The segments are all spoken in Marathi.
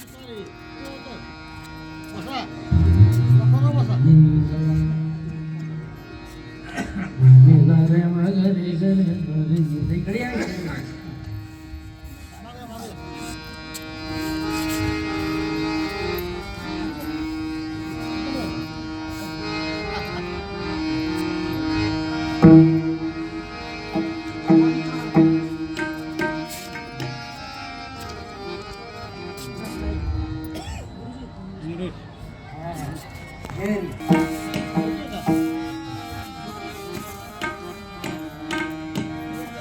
さあ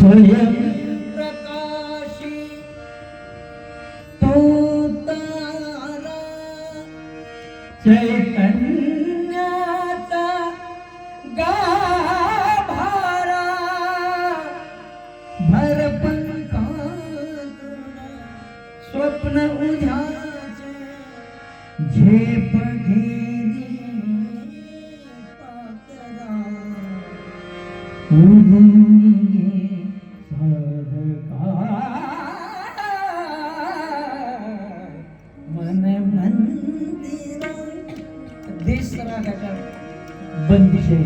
स्वयं प्रकाशी तो तारा चैतन्याचा गाभारा भरपंखातून स्वप्न उद्याचे झेप देश रागाच्या बंदिशे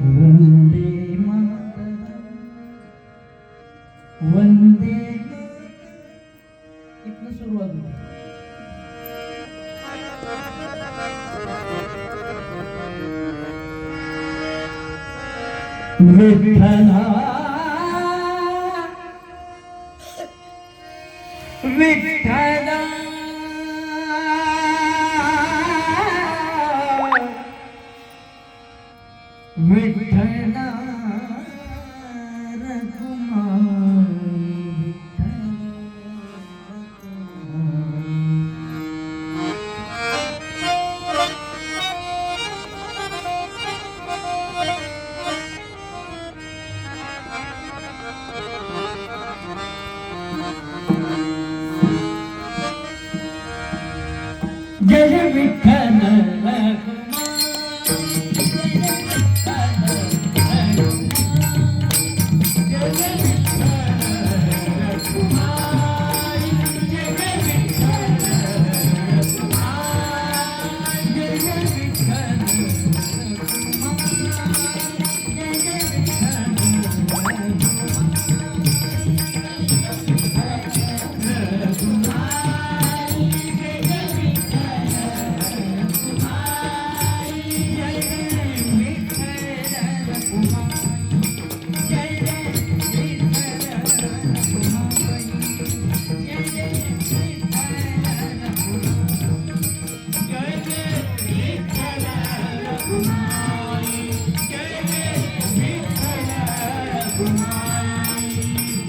वंदे मातरम। वंदे. इथनं सुरुवात होती विठ्ठला Kumar.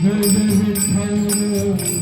Bülbül kalır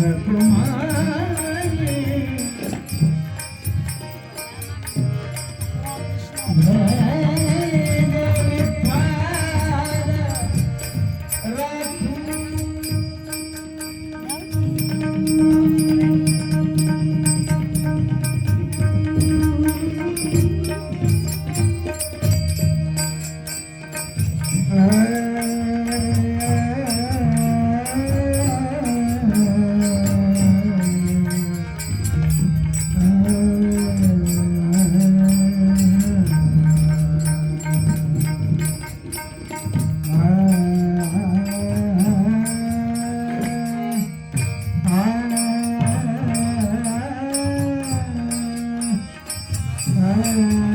Äh, Herr, Mm-hmm.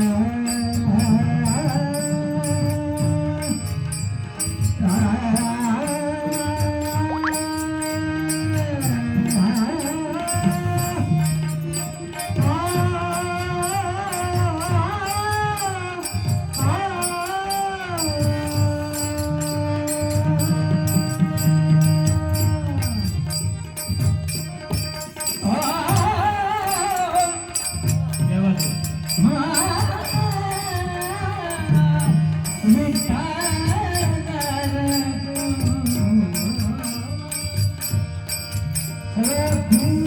Uhum.